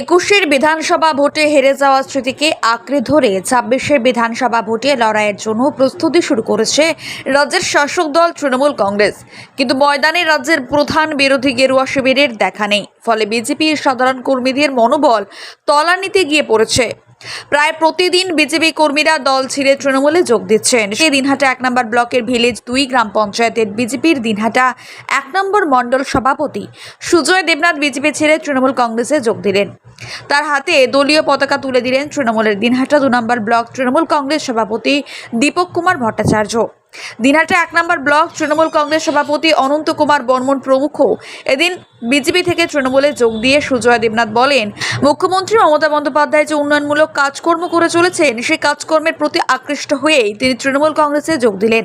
একুশের বিধানসভা ভোটে হেরে যাওয়া স্মৃতিকে আঁকড়ে ধরে ছাব্বিশের বিধানসভা ভোটে লড়াইয়ের জন্য প্রস্তুতি শুরু করেছে রাজ্যের শাসক দল তৃণমূল কংগ্রেস। কিন্তু ময়দানে রাজ্যের প্রধান বিরোধী গেরুয়া শিবিরের দেখা নেই। ফলে বিজেপির সাধারণ কর্মীদের মনোবল তলানিতে গিয়ে পড়েছে। প্রায় প্রতিদিন বিজেপি কর্মীরা দল ছিঁড়ে তৃণমূলে যোগ দিচ্ছেন। সেই দিনহাটা এক নম্বর ব্লকের ভিলেজ দুই গ্রাম পঞ্চায়েতের বিজেপির দিনহাটা এক নম্বর মণ্ডল সভাপতি সুজয় দেবনাথ বিজেপি ছেড়ে তৃণমূল কংগ্রেসে যোগ দিলেন। তার হাতে দলীয় পতাকা তুলে দিলেন তৃণমূলের দিনহাটা দু নম্বর ব্লক তৃণমূল কংগ্রেস সভাপতি দীপক কুমার ভট্টাচার্য। দিনহাটা এক নম্বর ব্লক তৃণমূল কংগ্রেস সভাপতি অনন্ত কুমার বর্মন প্রমুখ। এদিন বিজেপি থেকে তৃণমূলে যোগ দিয়ে সুজয় দেবনাথ বলেন, মুখ্যমন্ত্রী মমতা বন্দ্যোপাধ্যায় যে উন্নয়নমূলক কাজকর্ম করে চলেছেন, সেই কাজকর্মের প্রতি আকৃষ্ট হয়েই তিনি তৃণমূল কংগ্রেসে যোগ দিলেন।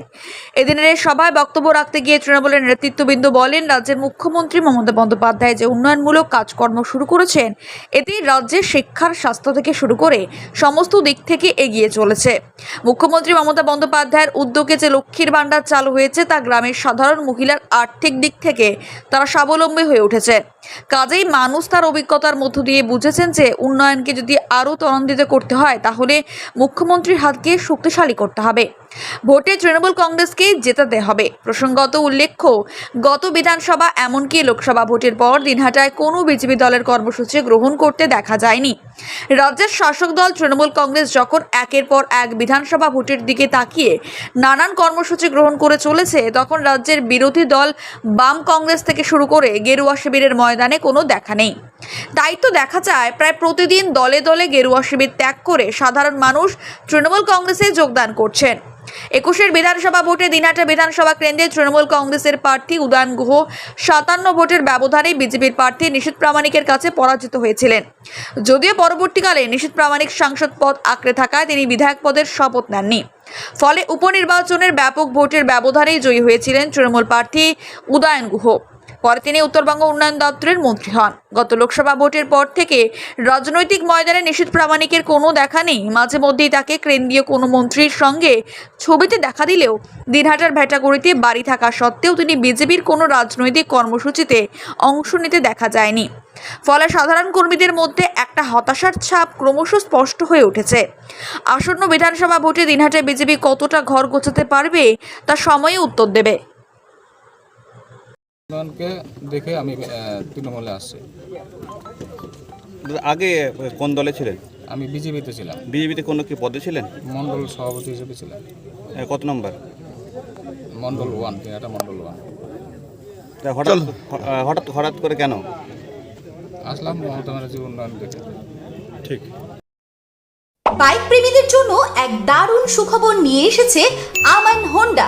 এদিনের এই সভায় বক্তব্য রাখতে গিয়ে তৃণমূলের নেতৃত্ববৃন্দ বলেন, রাজ্যের মুখ্যমন্ত্রী মমতা বন্দ্যোপাধ্যায় যে উন্নয়নমূলক কাজকর্ম শুরু করেছেন, এতে রাজ্যের শিক্ষার স্বাস্থ্য থেকে শুরু করে সমস্ত দিক থেকে এগিয়ে চলেছে। মুখ্যমন্ত্রী মমতা বন্দ্যোপাধ্যায়ের উদ্যোগে যে লক্ষ্মীর ভাণ্ডার চালু হয়েছে, তা গ্রামের সাধারণ মহিলার আর্থিক দিক থেকে তারা স্বাবলম্বী হয়ে উঠেছে। কাজেই মানুষ তার অভিজ্ঞতার মধ্য দিয়ে বুঝেছেন যে, উন্নয়নকে যদি আরও ত্বরান্বিত করতে হয়, তাহলে মুখ্যমন্ত্রীর হাতকে শক্তিশালী করতে হবে। ভোটে তৃণমূল কংগ্রেসকে জেতাতে হবে। প্রসঙ্গত উল্লেখ্য, গত বিধানসভা এমনকি লোকসভা ভোটের পর দিনহাটায় কোনো বিজেপি দলের কর্মসূচি গ্রহণ করতে দেখা যায়নি। রাজ্যের শাসক দল তৃণমূল কংগ্রেস যখন একের পর এক বিধানসভা ভোটের দিকে তাকিয়ে নানান কর্মসূচি গ্রহণ করে চলেছে, তখন রাজ্যের বিরোধী দল বাম কংগ্রেস থেকে শুরু করে গেরুয়া শিবিরের ময়দানে কোনো দেখা নেই। তাই তো দেখা যায়, প্রায় প্রতিদিন দলে দলে গেরুয়া শিবির ত্যাগ করে সাধারণ মানুষ তৃণমূল কংগ্রেসে যোগদান করছেন। একুশের বিধানসভা ভোটে দিনহাটা বিধানসভা কেন্দ্রে তৃণমূল কংগ্রেসের প্রার্থী উদয়ন গুহ সাতান্ন ভোটের ব্যবধানে বিজেপির প্রার্থী নিশীত প্রামাণিকের কাছে পরাজিত হয়েছিলেন। যদিও পরবর্তীকালে নিশীত প্রামাণিক সাংসদ পদ আঁকড়ে থাকায় তিনি বিধায়ক পদের শপথ নেননি। ফলে উপনির্বাচনের ব্যাপক ভোটের ব্যবধানেই জয়ী হয়েছিলেন তৃণমূল প্রার্থী উদয়ন গুহ। পরে তিনি উত্তরবঙ্গ উন্নয়ন দপ্তরের মন্ত্রী হন। গত লোকসভা ভোটের পর থেকে রাজনৈতিক ময়দানে নিশীত প্রামাণিকের কোনো দেখা নেই। মাঝে মধ্যেই তাকে কেন্দ্রীয় কোনো মন্ত্রীর সঙ্গে ছবিতে দেখা দিলেও দিনহাটার ভেটাগুড়িতে বাড়ি থাকা সত্ত্বেও তিনি বিজেপির কোনো রাজনৈতিক কর্মসূচিতে অংশ নিতে দেখা যায়নি। ফলে সাধারণ কর্মীদের মধ্যে একটা হতাশার ছাপ ক্রমশ স্পষ্ট হয়ে উঠেছে। আসন্ন বিধানসভা ভোটে দিনহাটায় বিজেপি কতটা ঘর গোছাতে পারবে, তা সময়ে উত্তর দেবে। উন্নয়নকে দেখে আমি তৃণমূলে আসছি। আগে কোন দলে ছিলেন? আমি বিজেপিতে ছিলাম। বিজেপিতে কোনো কি পদে ছিলেন? মণ্ডল সভাপতি হিসেবে ছিলাম। এ, কত নম্বর? মণ্ডল ওয়ান এটা মন্ডল ওয়ান। তা হঠাৎ হঠাৎ হঠাৎ করে কেন? আসলাম মমতা ব্যানার্জি উন্নয়ন দেখে। ঠিক। বাইক প্রেমীদের জন্য এক দারুণ সুখবর নিয়ে এসেছে আমান হোন্ডা।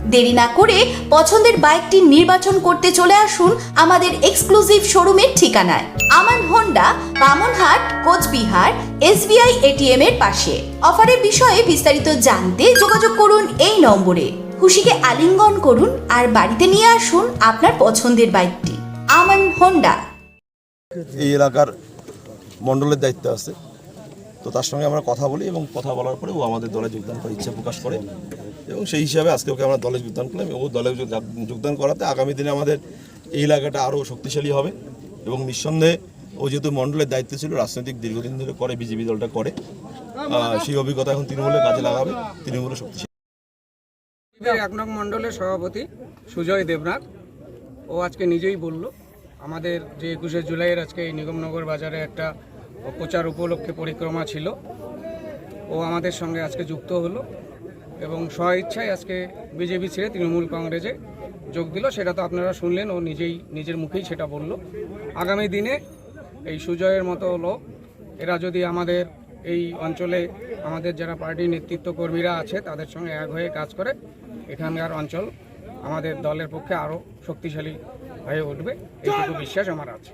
দেরি না করে পছন্দের বাইকটি নির্বাচন করতে চলে আসুন আমাদের এক্সক্লুসিভ শোরুমের ঠিকানায়। Aman Honda, Bamanhat, Cooch Behar S SBI ATM এর পাশে। অফারের বিষয়ে বিস্তারিত জানতে যোগাযোগ করুন এই নম্বরে। খুশিকে আলিঙ্গন করুন আর বাড়িতে নিয়ে আসুন আপনার পছন্দের বাইকটি। আমান হোন্ডা। এই এলাকার মণ্ডলের দায়িত্ব আছে। তো তার সঙ্গে আমরা কথা বলি এবং কথা বলার পরে ও আমাদের দলে যোগদান করার ইচ্ছা প্রকাশ করে। এবং সেই হিসাবে আজকে ওকে আমরা দলে যোগদান করলাম ও দলে যোগদান করাতে আগামী দিনে আমাদের এই এলাকাটা আরও শক্তিশালী হবে এবং নিঃসন্দেহে ও যেহেতু মণ্ডলের দায়িত্ব ছিল, রাজনৈতিক দীর্ঘদিন ধরে করে, বিজেপি দলটা করে সেই অভিজ্ঞতা এখন তৃণমূলের কাজে লাগাবে। তৃণমূলের শক্তিশালী। এক নং মণ্ডলের সভাপতি সুজয় দেবনাথ। ও আজকে নিজেই বলল, আমাদের যে একুশে জুলাইয়ের আজকে এই নিগমনগর বাজারে একটা প্রচার উপলক্ষে পরিক্রমা ছিল। ও আমাদের সঙ্গে আজকে যুক্ত হলো। এবং স্ব ইচ্ছায় আজকে বিজেপি ছেড়ে তৃণমূল কংগ্রেসে যোগ দিল, সেটা তো আপনারা শুনলেন, ও নিজেই, নিজের মুখেই সেটা বলল। আগামী দিনে এই সুজয়ের মতো লোক, এরা যদি আমাদের এই অঞ্চলে, আমাদের যারা পার্টি নেতৃত্ব কর্মীরা আছে, তাদের সঙ্গে এক হয়ে কাজ করে, এখানকার অঞ্চল আমাদের দলের পক্ষে আরও শক্তিশালী হয়ে উঠবে, এইটুকু বিশ্বাস আমার আছে।